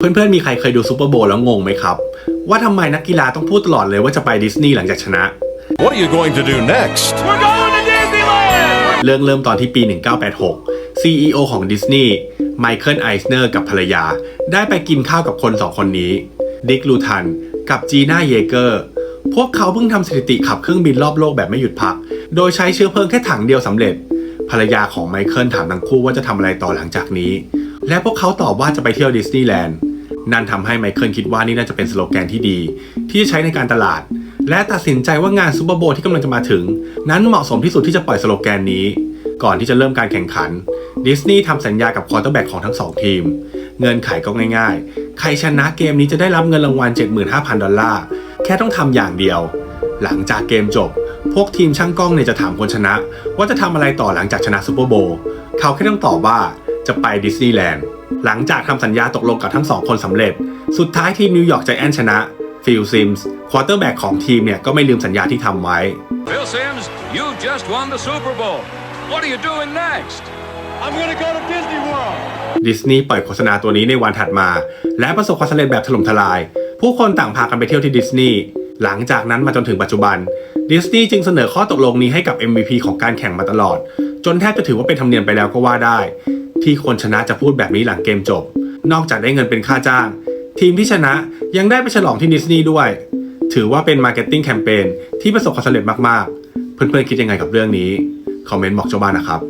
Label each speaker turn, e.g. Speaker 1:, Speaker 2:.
Speaker 1: เพื่อนๆ มีใครเคยดูซูเปอร์โบว์แล้วงงไหมครับ ว่าทำไมนักกีฬาต้องพูดตลอดเลยว่าจะไปดิสนีย์หลังจากชนะ
Speaker 2: What are you going to do next?
Speaker 3: We're going to Disneyland!
Speaker 1: เรื่องเริ่มตอนที่ปี 1986 CEO ของดิสนีย์ไมเคิลไอสเนอร์กับภรรยา ได้ไปกินข้าวกับคนสองคนนี้ดิกลูทัน กับจีน่าเยเกอร์ พวกเขาเพิ่งทำสถิติขับเครื่องบินรอบโลกแบบไม่หยุดพัก โดยใช้เชื้อเพลิงแค่ถังเดียวสำเร็จ ภรรยาของไมเคิลถามทั้งคู่ว่าจะทำอะไรต่อหลังจากนี้ และพวกเขาตอบว่าจะไปเที่ยวดิสนีย์แลนด์ นั่นทำให้ไมเคิลคิดว่านี่น่าจะเป็นสโลแกนที่ดี ที่จะใช้ในการตลาด และตัดสินใจว่างานซูเปอร์โบว์ที่กำลังจะมาถึง นั้นเหมาะสมที่สุดที่จะปล่อยสโลแกนนี้ ก่อนที่จะเริ่มการแข่งขัน ดิสนีย์ทำสัญญากับควอเตอร์แบ็กของทั้งสองทีม เงินไขก็ง่าย ๆ ใครชนะเกมนี้จะได้รับเงินรางวัล 75,000 ดอลลาร์ แค่ต้องทำอย่างเดียว หลังจากเกมจบ พวกทีมช่างกล้องเนี่ยจะถามคนชนะ ว่าจะทำอะไรต่อหลังจากชนะซูเปอร์โบว์เขาแค่ต้องตอบว่า จะไปดิสนีย์แลนด์ หลังจากทำสัญญาตกลงกับทั้งสองคนสำเร็จ สุดท้ายทีมนิวยอร์กใจแอนชนะ ฟิลซิมส์ควอเตอร์แบ็กของทีมเนี่ยก็ไม่ลืมสัญญาที่ทำไว้
Speaker 3: Phil Sims, you just won the Super Bowl. What are you doing next?
Speaker 4: I'm gonna go to Disney World.
Speaker 1: ดิสนีย์ปล่อยโฆษณาตัวนี้ในวันถัดมา และประสบความสำเร็จแบบถล่มทลาย ผู้คนต่างพากันไปเที่ยวที่ดิสนีย์หลังจากนั้นมาจนถึงปัจจุบันดิสนีย์จึงเสนอข้อตกลงนี้ให้กับ MVP ของการแข่งมาตลอด จนแทบจะถือว่าเป็นธรรมเนียมไปแล้วก็ว่าได้ ที่คนชนะจะพูดแบบนี้หลังเกมจบ นอกจากได้เงินเป็นค่าจ้าง ทีมที่ชนะยังได้ไปฉลองที่ดิสนีย์ด้วย ถือว่าเป็นมาร์เก็ตติ้งแคมเปญที่ประสบความสำเร็จมากๆ เพื่อนๆคิดยังไงกับเรื่องนี้ คอมเมนต์บอกเจ้าบ้านนะครับ